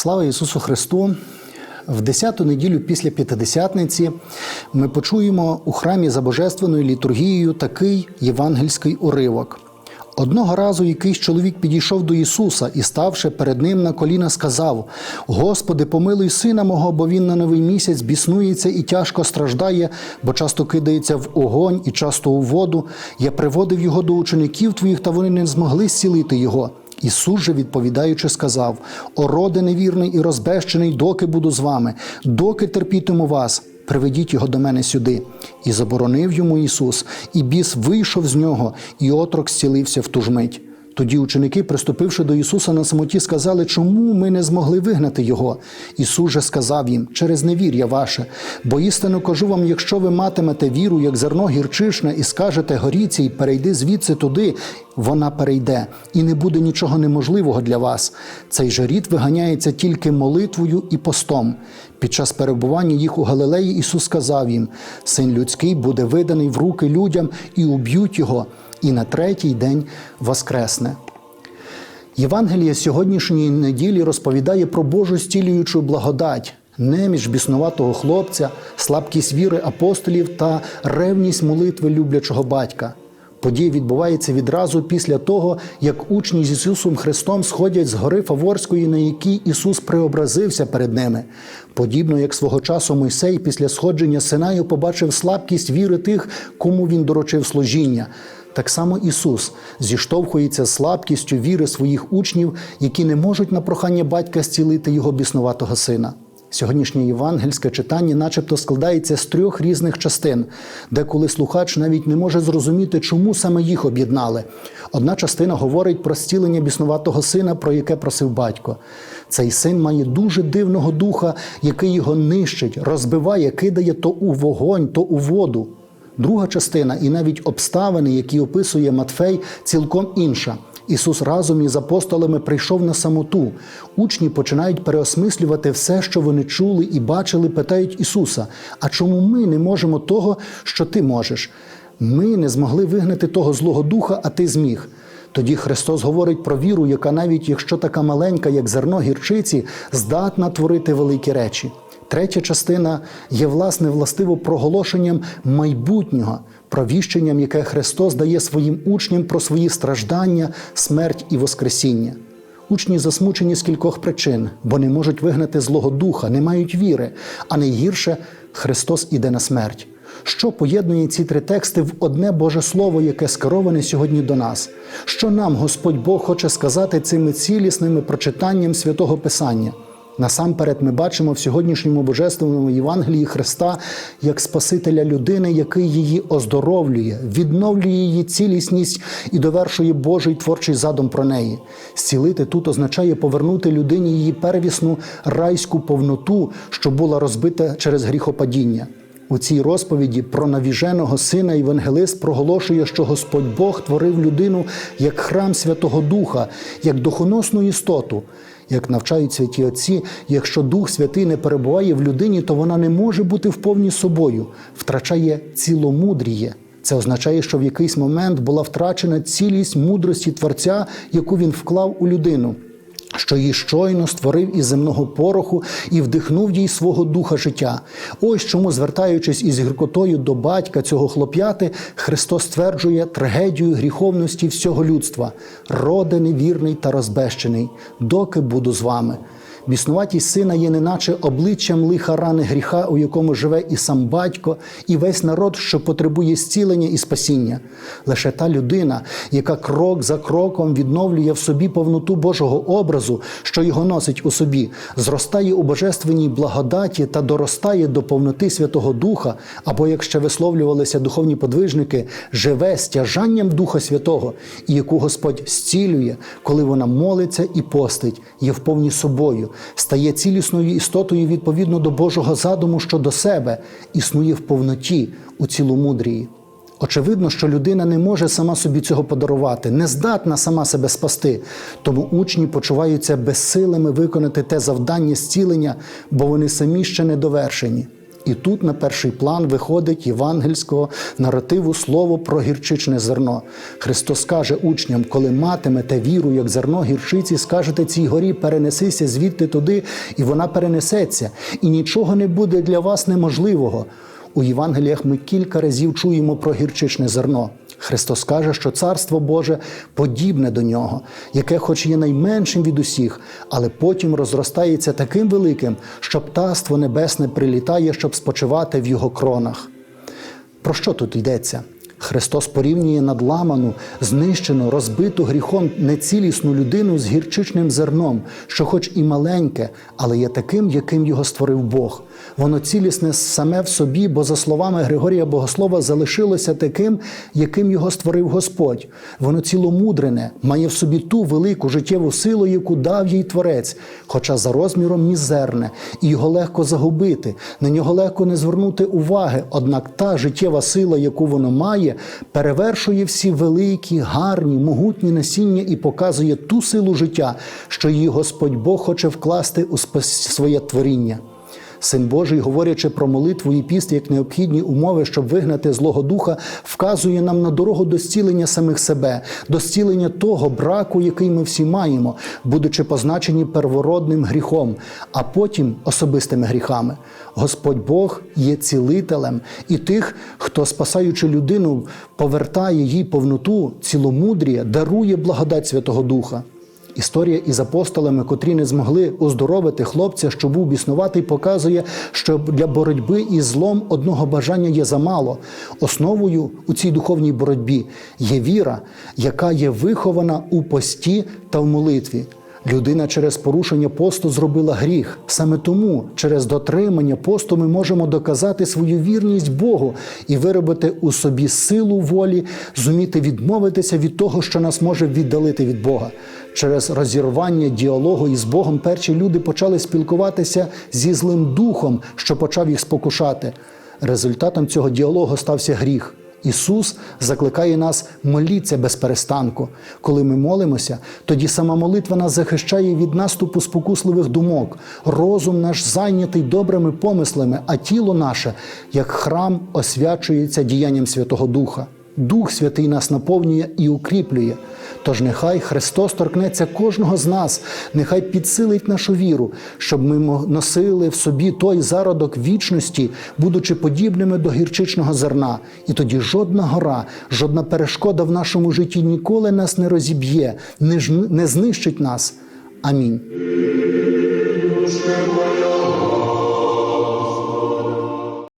Слава Ісусу Христу! В 10-ту неділю після П'ятидесятниці ми почуємо у храмі за божественною літургією такий євангельський уривок. Одного разу якийсь чоловік підійшов до Ісуса і, ставши перед ним на коліна, сказав: Господи, помилуй сина мого, бо він на новий місяць біснується і тяжко страждає, бо часто кидається в огонь і часто у воду. Я приводив його до учеників твоїх, та вони не змогли зцілити його. Ісус же, відповідаючи, сказав: О, роде невірний і розбещений, доки буду з вами, доки терпітиму вас, приведіть його до мене сюди. І заборонив йому Ісус, і біс вийшов з нього, і отрок зцілився в ту ж мить. Тоді ученики, приступивши до Ісуса на самоті, сказали, чому ми не змогли вигнати Його. Ісус же сказав їм, через невір'я ваше, бо істинно кажу вам, якщо ви матимете віру, як зерно гірчишне, і скажете горіці, і перейди звідси туди, вона перейде, і не буде нічого неможливого для вас. Цей же рід виганяється тільки молитвою і постом. Під час перебування їх у Галилеї Ісус сказав їм: Син людський буде виданий в руки людям і уб'ють його і на третій день воскресне. Євангеліє сьогоднішньої неділі розповідає про Божу стілюючу благодать, неміж біснуватого хлопця, слабкість віри апостолів та ревність молитви люблячого батька. Подія відбувається відразу після того, як учні з Ісусом Христом сходять з гори Фаворської, на якій Ісус преобразився перед ними. Подібно як свого часу Мойсей після сходження Синаю побачив слабкість віри тих, кому він доручив служіння. Так само Ісус зіштовхується слабкістю віри своїх учнів, які не можуть на прохання батька зцілити його біснуватого сина. Сьогоднішнє євангельське читання, начебто, складається з трьох різних частин, де коли слухач навіть не може зрозуміти, чому саме їх об'єднали. Одна частина говорить про зцілення біснуватого сина, про яке просив батько. Цей син має дуже дивного духа, який його нищить, розбиває, кидає то у вогонь, то у воду. Друга частина, і навіть обставини, які описує Матфей, цілком інша. Ісус разом із апостолами прийшов на самоту. Учні починають переосмислювати все, що вони чули і бачили, питають Ісуса: А чому ми не можемо того, що Ти можеш? Ми не змогли вигнати того Злого Духа, а Ти зміг. Тоді Христос говорить про віру, яка навіть якщо така маленька, як зерно гірчиці, здатна творити великі речі. Третя частина є власне властиво проголошенням майбутнього, провіщенням, яке Христос дає своїм учням про свої страждання, смерть і Воскресіння. Учні засмучені з кількох причин, бо не можуть вигнати Злого Духа, не мають віри, а найгірше Христос іде на смерть. Що поєднує ці три тексти в одне Боже Слово, яке скероване сьогодні до нас? Що нам Господь Бог хоче сказати цими цілісними прочитанням святого Писання? Насамперед, ми бачимо в сьогоднішньому божественному Євангелії Христа як Спасителя людини, який її оздоровлює, відновлює її цілісність і довершує Божий творчий задум про неї. Зцілити тут означає повернути людині її первісну райську повноту, що була розбита через гріхопадіння. У цій розповіді про навіженого сина Євангелист проголошує, що Господь Бог творив людину як храм Святого Духа, як духоносну істоту. Як навчають святі отці, якщо Дух Святий не перебуває в людині, то вона не може бути вповні собою, втрачає ціломудріє. Це означає, що в якийсь момент була втрачена цілість мудрості Творця, яку він вклав у людину що її щойно створив із земного пороху і вдихнув їй свого духа життя. Ось чому, звертаючись із гіркотою до батька цього хлоп'яти, Христос стверджує трагедію гріховності всього людства, роде невірний та розбещений, доки буду з вами. Біснуватість сина є неначе обличчям лиха рани гріха, у якому живе і сам батько, і весь народ, що потребує зцілення і спасіння. Лише та людина, яка крок за кроком відновлює в собі повноту Божого образу, що його носить у собі, зростає у божественній благодаті та доростає до повноти Святого Духа, або, як ще висловлювалися духовні подвижники, живе стяжанням Духа Святого, і яку Господь зцілює, коли вона молиться і постить, є вповні собою стає цілісною істотою відповідно до Божого задуму щодо себе, існує в повноті у ціломудрії. Очевидно, що людина не може сама собі цього подарувати, не здатна сама себе спасти. Тому учні почуваються безсилими виконати те завдання зцілення, бо вони самі ще не довершені. І тут на перший план виходить євангельського наративу слово про гірчичне зерно. Христос каже учням, коли матимете віру, як зерно гірчиці, скажете цій горі, перенесися звідти туди, і вона перенесеться, і нічого не буде для вас неможливого. У Євангеліях ми кілька разів чуємо про гірчичне зерно. Христос каже, що Царство Боже подібне до нього, яке, хоч є найменшим від усіх, але потім розростається таким великим, що птаство небесне прилітає, щоб спочивати в його кронах. Про що тут йдеться? Христос порівнює надламану, знищену, розбиту гріхом нецілісну людину з гірчичним зерном, що, хоч і маленьке, але є таким, яким його створив Бог. Воно цілісне саме в собі, бо, за словами Григорія Богослова, залишилося таким, яким його створив Господь. Воно ціломудрене, має в собі ту велику життєву силу, яку дав їй Творець, хоча за розміром мізерне, і його легко загубити, на нього легко не звернути уваги. Однак та життєва сила, яку воно має, перевершує всі великі, гарні, могутні насіння і показує ту силу життя, що її Господь Бог хоче вкласти у спас- своє творіння. Син Божий, говорячи про молитву і піст як необхідні умови, щоб вигнати злого духа, вказує нам на дорогу до зцілення самих себе, до зцілення того браку, який ми всі маємо, будучи позначені первородним гріхом, а потім особистими гріхами. Господь Бог є цілителем, і тих, хто, спасаючи людину, повертає їй повноту, ціломудрія, дарує благодать Святого Духа. Історія із апостолами, котрі не змогли оздоровити хлопця, що був біснуватий, показує, що для боротьби із злом одного бажання є замало. Основою у цій духовній боротьбі є віра, яка є вихована у пості та в молитві. Людина через порушення посту зробила гріх. Саме тому через дотримання посту ми можемо доказати свою вірність Богу і виробити у собі силу волі, зуміти відмовитися від того, що нас може віддалити від Бога. Через розірвання діалогу із Богом перші люди почали спілкуватися зі злим духом, що почав їх спокушати. Результатом цього діалогу стався гріх. Ісус закликає нас моліться без перестанку. Коли ми молимося, тоді сама молитва нас захищає від наступу спокусливих думок. Розум наш зайнятий добрими помислами, а тіло наше, як храм, освячується діянням Святого Духа. Дух Святий нас наповнює і укріплює. Тож нехай Христос торкнеться кожного з нас, нехай підсилить нашу віру, щоб ми носили в собі той зародок вічності, будучи подібними до гірчичного зерна. І тоді жодна гора, жодна перешкода в нашому житті ніколи нас не розіб'є, не, знищить нас. Амінь.